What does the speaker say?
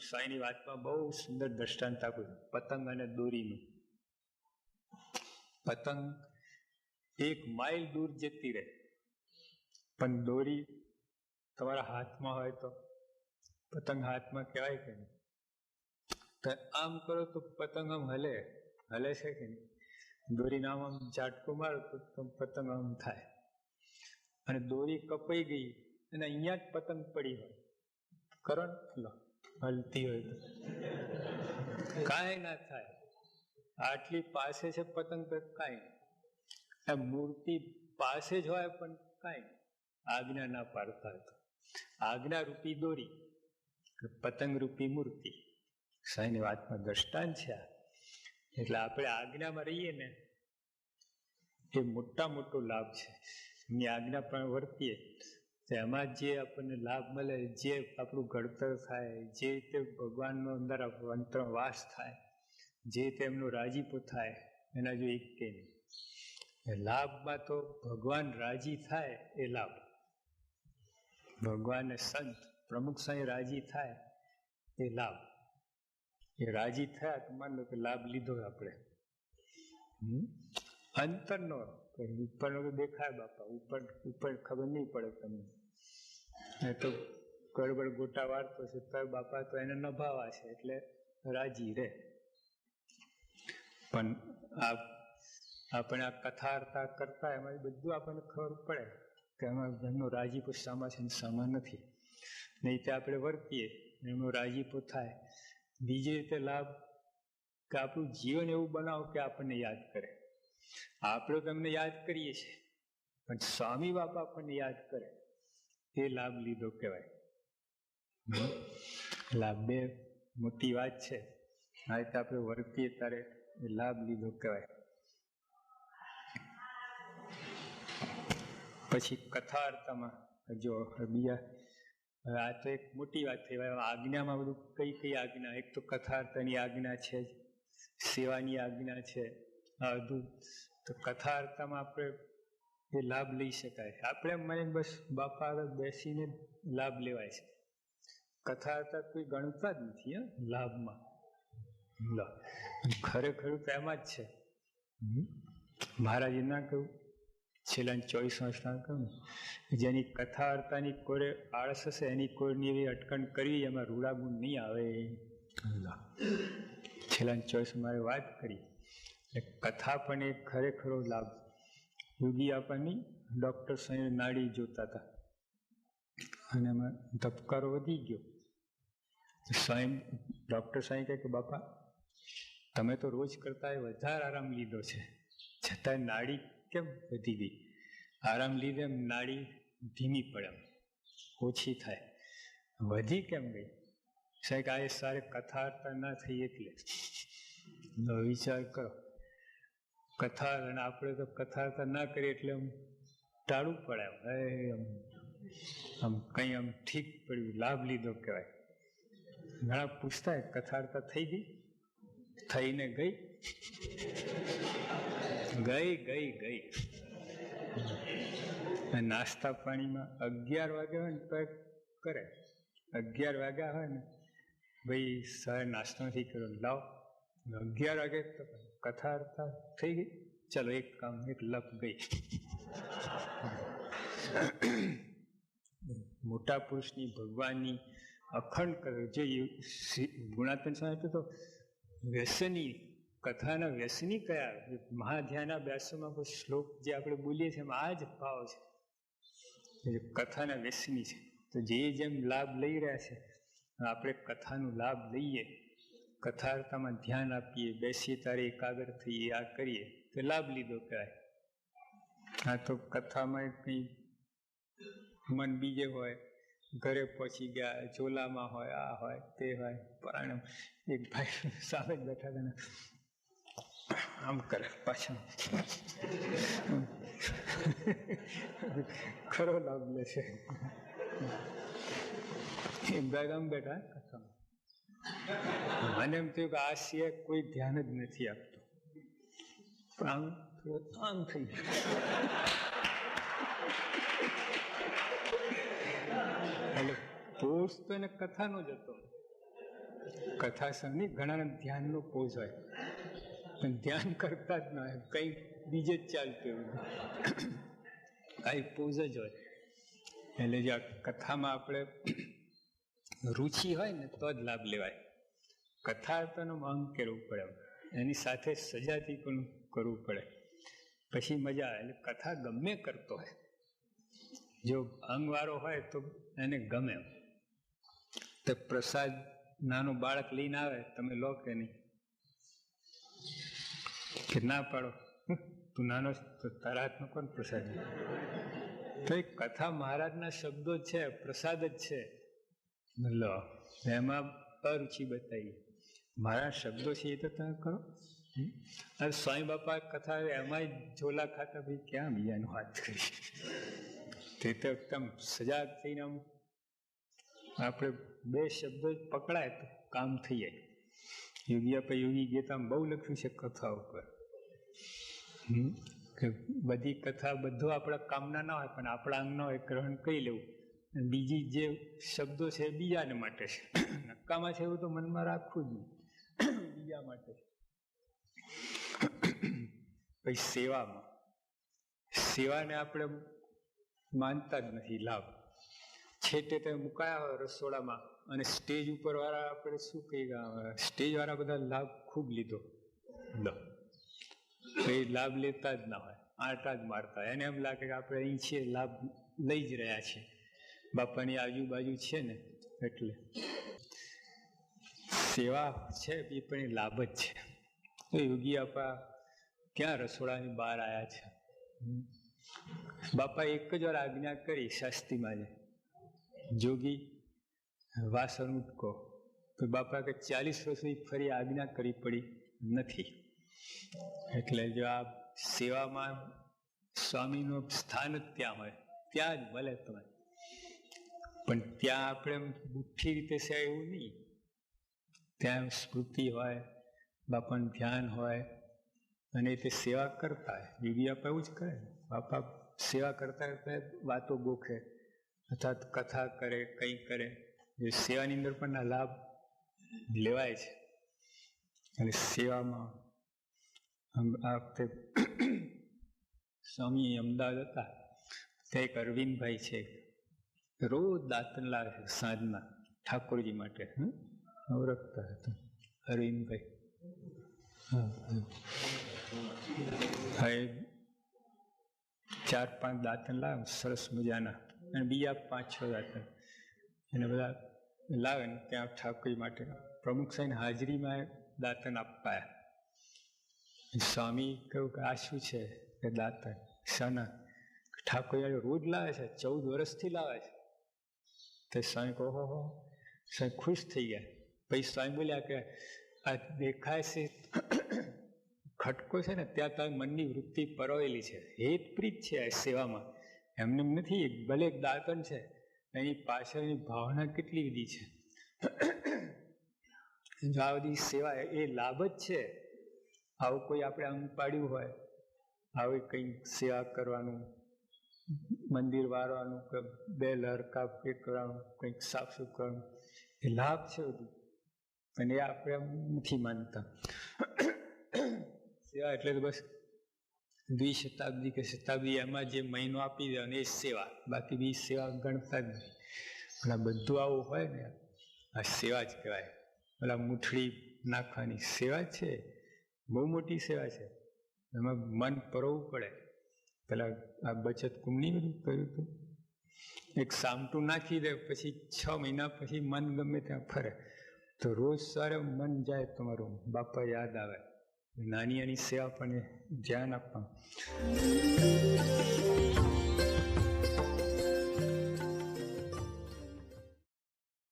સાંઈની વાતમાં બહુ સુંદર દ્રષ્ટાંત આપ્યું પતંગ અને દોરીનું. પતંગ એક માઇલ દૂર જતી રહે. પણ દોરી તમારા હાથમાં હોય તો પતંગ હાથમાં કહેવાય કે નહીં? તો આમ કરો તો પતંગ આમ હલે. હલે છે કે નહીં? દોરી નામ આમ ઝાટકો મારો તો પતંગ આમ થાય. અને દોરી કપાઈ ગઈ અને અહીંયા જ પતંગ પડી હોય. કરો ને લો. હલતી હોય તો. કાંઈ ના થાય. આટલી પાસે છે પતંગ તો કાંઈ મૂર્તિ પાસે જ હોય પણ કાંઈ આજ્ઞા ના પાડતા હતા આજ્ઞા રૂપી દોરી, પતંગ રૂપી મૂર્તિ. સાંઈની વાતમાં દ્રષ્ટાંત છે આ. એટલે આપણે આજ્ઞામાં રહીએ ને, એ મોટા મોટો લાભ છે. આજ્ઞા પણ વર્તીએ. એમાં જે આપણને લાભ મળે, જે આપણું ઘડતર થાય, જે રીતે ભગવાનનો અંદર અંતર વાસ થાય, જે તેમનો રાજીપો થાય, એના જો એક કે નહીં. લાભમાં તો ભગવાન રાજી થાય એ લાભ. ભગવાન સંત પ્રમુખ સાંઈ રાજી થાય એ લાભ. એ રાજી થયા તો માન લો કે લાભ લીધો આપણે. અંતરનો તો દેખાય બાપા, ઉપર ઉપર ખબર નહીં પડે તમને. એ તો ગડબડ ગોટા વાળતો છે તો બાપા તો એને નભાવા છે, એટલે રાજી રે. પણ આપણે આ કથાર્તા કરતા એમાં બધું આપણને ખબર પડે કે એમાં એમનો રાજીપો શામાં છે શામાં નથી. નહીં તે આપણે વર્તીએ, એમનો રાજીપો થાય. બીજી રીતે લાભ કે આપણું જીવન એવું બનાવો કે આપણને યાદ કરે. આપણે તમને યાદ કરીએ છીએ, પણ સ્વામી બાપા આપણને યાદ કરે. એ લાભ લીધો કહેવાય. લાભ બે મોટી વાત છે. આ રીતે આપણે વર્તીએ ત્યારે એ લાભ લીધો કહેવાય. પછી કથા અર્થમાં જો બીજા આ તો એક મોટી વાત થઈ આજ્ઞામાં બધું કઈ કઈ આજ્ઞા? એક તો કથાર્થની આજ્ઞા છે સેવાની આજ્ઞા છે આ બધું. તો કથાર્થમાં આપણે એ લાભ લઈ શકાય. આપણે મને બસ બાપા આગળ બેસીને લાભ લેવાય છે. કથાર્થા કોઈ ગણતા જ નથી લાભમાં. ખરેખર તો એમાં જ છે. મહારાજે ના કહ્યું, છેલ્લા ચોવીસ વર્ષના કહ્યું, જેની કથા અર્થાની કોરે આળસ હશે, એની કોઈની એવી અટકણ કરવી, એમાં રૂડાગુણ નહીં આવે. છેલ્લા ચોવીસ મારે વાત કરી. એટલે કથા પણ એક ખરેખરો લાભ યોગી આપણની ડૉક્ટર સાહેબ નાડી જોતા હતા. અને એમાં ધબકારો વધી ગયો. સાહેબ ડૉક્ટર સાહેબ કહે કે, બાપા, તમે તો રોજ કરતા વધારે આરામ લીધો છે. છતાંય નાડી કેમ વધી ગઈ? આરામ લીધે એમ નાડી ધીમી પડે ઓછી થાય. વધી કેમ ગઈ? સાહેબ આ સારી કથા ના થઈ એટલે. વિચાર કરો. કથા અને આપણે તો કથા ના કરીએ એટલે આમ ટાળવું પડે આમ. આમ કંઈ આમ ઠીક પડ્યું, લાભ લીધો કહેવાય. ઘણા પૂછતા કથાર્તા થઈ ગઈ? થઈને ગઈ? ગઈ ગઈ ગઈ. નાસ્તા પાણીમાં અગિયાર વાગ્યા હોય ને તો કરે. અગિયાર વાગ્યા હોય ને, ભાઈ સર નાસ્તો નથી કર્યો લાવ. અગિયાર વાગે તો કથા અર્થા થઈ ગઈ? ચલો, એક કામ, એક લપ ગઈ. મોટા પુરુષની ભગવાનની અખંડ જે ગુણાતન સમય તો વ્યસની, કથાના વ્યસની કયા? મહાધ્યાના વ્યાસોમાં કોઈ શ્લોક જે આપણે બોલીએ છીએ, એમાં આ જ ભાવ છે. કથાના વ્યસની છે. તો જે જેમ લાભ લઈ રહ્યા છે આપણે કથાનો લાભ લઈએ. કથાર્થામાં ધ્યાન આપીએ, બેસીએ તારે એકાગ્ર થઈએ, આ કરીએ, તો લાભ લીધો કહેવાય. આ તો કથામાં કંઈ મન બીજે હોય, ઘરે પહોંચી ગયા, ચોલામાં હોય, આ હોય, તે હોય પરાણ એક ભાઈ સામે બેઠા હતા આમ કરે, પાછા. ખરો લાભ લે છે. એક ભાઈ આમ બેઠા, કથામાં. મને એમ થયું કે આ સિવાય કોઈ ધ્યાન જ નથી આપતું. આમ આમ થઈ એટલે પોષ તો એને કથાનો જ હતો. કથા સમય ઘણા ધ્યાનનો પોઝ હોય. પણ ધ્યાન કરતા જ ના હોય. કંઈ બીજે જ ચાલતું એવું કાંઈ પોઝ જ હોય. એટલે જે કથામાં આપણે રુચિ હોય ને તો જ લાભ લેવાય. કથાર્થનું અંગ કરવું પડે એની સાથે સજાતી પણ કરવું પડે. પછી મજા આવે, એટલે કથા ગમે કરતો હોય. જો અંગવાળો હોય તો એને ગમે. તો પ્રસાદ, નાનું બાળક લઈને આવે, તમે લો કે નહીં? કે ના પાડો. તું નાનો તારા હાથમાં કોણ પ્રસાદ? તો એ કથા મહારાજના શબ્દો છે, પ્રસાદ જ છે. લો એમાં અરુચિ બતાવી. મારા શબ્દો છે એ તો તમે કરો? અરે સ્વામી બાપા કથા એમાંય ઝોલા ખાતા ભાઈ ક્યાં બીજાનું વાત કરી? તે તો એકદમ સજાગ થઈને આમ આપણે બે શબ્દો પકડાય તો કામ થઈ જાય. યોગી આપણે યોગી ગીતામાં બહુ લખ્યું છે કથા ઉપર? કે બધી કથા બધું આપણા કામના ના હોય, પણ આપણા અંગના હોય ગ્રહણ કરી લેવું. બીજી જે શબ્દો છે બીજાને માટે છે. નક્કામાં છે એવું તો મનમાં રાખવું જ બીજા માટે પછી સેવામાં. સેવાને આપણે માનતા જ નથી, લાભ. છેટે તમે મુકાયા હોય રસોડામાં અને સ્ટેજ ઉપર વાળા આપણે શું કહીએ સ્ટેજ વાળા બધા લાભ ખૂબ લીધો. લો લાભ લેતા જ ના હોય, આટા જ મારતા હોય. એને એમ લાગે કે આપણે અહીં છીએ, લાભ લઈ જ રહ્યા છીએ. બાપાની આજુબાજુ છે ને, એટલે. સેવા છે, એ પણ લાભ જ છે. તો યોગી આપા ક્યાં રસોડાની બહાર આવ્યા છે? બાપા એક જ વાર આજ્ઞા કરી શાસ્ત્રીમાં જોગી વાસણ ઉટકો તો બાપા કે ચાલીસ વર્ષની ફરી આજ્ઞા કરી પડી નથી. એટલે જો આ સેવામાં સ્વામીનું સ્થાન જ ત્યાં હોય, ત્યાં જ ભલે તમે પણ ત્યાં આપણે બુઠ્ઠી રીતે છે એવું નહીં. ત્યાં સ્મૃતિ હોય, બાપાનું ધ્યાન હોય, અને તે સેવા કરતા યોગી આપા એવું જ કરે. બાપા સેવા કરતા કરતા વાતો ગોખે અથવા કથા કરે, કંઈ કરે. એ સેવાની અંદર પણ આ લાભ લેવાય છે. અને સેવામાં આ વખતે સ્વામી અમદાવાદ હતા. ત્યાં એક અરવિંદભાઈ છે. રોજ દાંતન લાવે છે સાંજના ઠાકોરજી માટે હમ? નવરખતા હતા અરવિંદભાઈ હા હા. હા એ ચાર પાંચ દાંતન લાવે સરસ મજાના અને બીજા પાંચ છ દાંતન એને બધા લાવે ને ત્યાં ઠાકોરજી માટે પ્રમુખ સાહેબ હાજરીમાં દાંતન અપાયા સ્વામી કહ્યું કે આ શું છે કે દાંતન શાના ઠાકોરજી રોજ લાવે છે ચૌદ વર્ષથી લાવે છે તો સ્વામી કહો હો સ્વામી ખુશ થઈ ગયા. પછી સ્વામી બોલ્યા કે, આ દેખાય છે, ખટકો છે ને, ત્યાં તારી મનની વૃત્તિ પરોવેલી છે. હેતપ્રીત છે આ સેવામાં. એમને એમ નથી ભલે એક દાંતન છે, એની પાછળની ભાવના કેટલી બધી છે. જો આ બધી સેવા એ લાભ જ છે, આવું કોઈ આપણે અંગ પાડ્યું હોય, આવી કંઈ સેવા કરવાનું મંદિર વારવાનું કે બે લડકા કે કરવાનું, કંઈક સાફ સુફ કરવાનું, એ લાભ છે બધું. અને એ આપણે નથી માનતા. સેવા એટલે તો બસ દ્વિશતાબ્દી કે શતાબ્દી એમાં જે મહિનો આપી દે અને એ સેવા. બાકી બી સેવા ગણતા જ નહીં પણ આ બધું આવું હોય ને, આ સેવા જ કહેવાય. પેલા મુઠડી નાખવાની સેવા છે. બહુ મોટી સેવા છે. એમાં મન પરવવું પડે. પેલા આ બચત કુંભની બધું કર્યું હતું. એક સામટું નાખી દે, પછી છ મહિના પછી મન ગમે ત્યાં ફરે. તો રોજ સવારે મન જાય તમારું, બાપા યાદ આવે. નાની નાની સેવા પણ ધ્યાન આપવાનું.